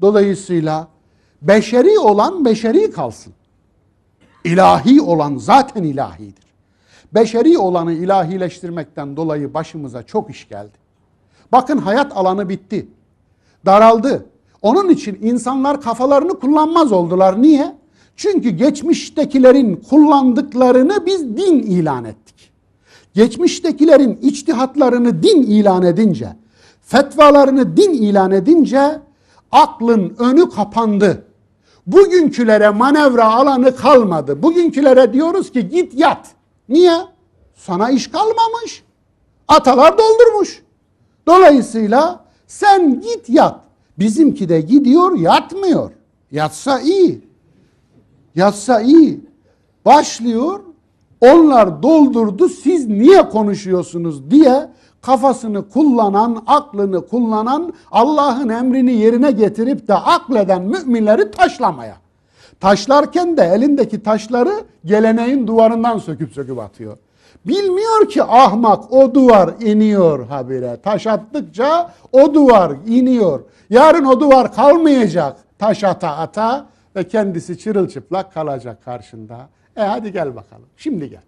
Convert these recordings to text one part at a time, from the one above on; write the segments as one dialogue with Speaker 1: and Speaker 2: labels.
Speaker 1: Dolayısıyla beşeri olan beşeri kalsın. İlahi olan zaten ilahidir. Beşeri olanı ilahileştirmekten dolayı başımıza çok iş geldi. Bakın hayat alanı bitti. Daraldı. Onun için insanlar kafalarını kullanmaz oldular. Niye? Çünkü geçmiştekilerin kullandıklarını biz din ilan ettik. Geçmiştekilerin içtihatlarını din ilan edince, fetvalarını din ilan edince aklın önü kapandı. Bugünkülere manevra alanı kalmadı. Bugünkülere diyoruz ki git yat. Niye? Sana iş kalmamış. Atalar doldurmuş. Dolayısıyla sen git yat. Bizimki de gidiyor yatmıyor. Yatsa iyi. Yatsa iyi. Başlıyor. Onlar doldurdu siz niye konuşuyorsunuz diye kafasını kullanan, aklını kullanan, Allah'ın emrini yerine getirip de akleden müminleri taşlamaya. Taşlarken de elindeki taşları geleneğin duvarından söküp söküp atıyor. Bilmiyor ki ahmak o duvar iniyor habire. Taş attıkça o duvar iniyor. Yarın o duvar kalmayacak. Taş ata ata ve kendisi çırılçıplak kalacak karşında. E hadi gel bakalım. Şimdi gel.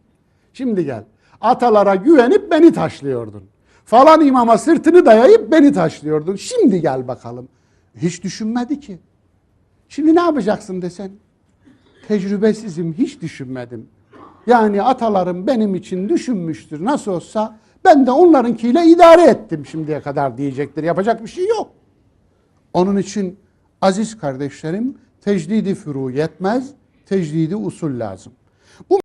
Speaker 1: Şimdi gel. Atalara güvenip beni taşlıyordun. Falan imama sırtını dayayıp beni taşlıyordun. Şimdi gel bakalım. Hiç düşünmedi ki. Şimdi ne yapacaksın desen? Tecrübesizim, hiç düşünmedim. Yani atalarım benim için düşünmüştür. Nasıl olsa ben de onlarınkiyle idare ettim şimdiye kadar diyecektir. Yapacak bir şey yok. Onun için aziz kardeşlerim tecdidi furu yetmez, tecdidi usul lazım. Bu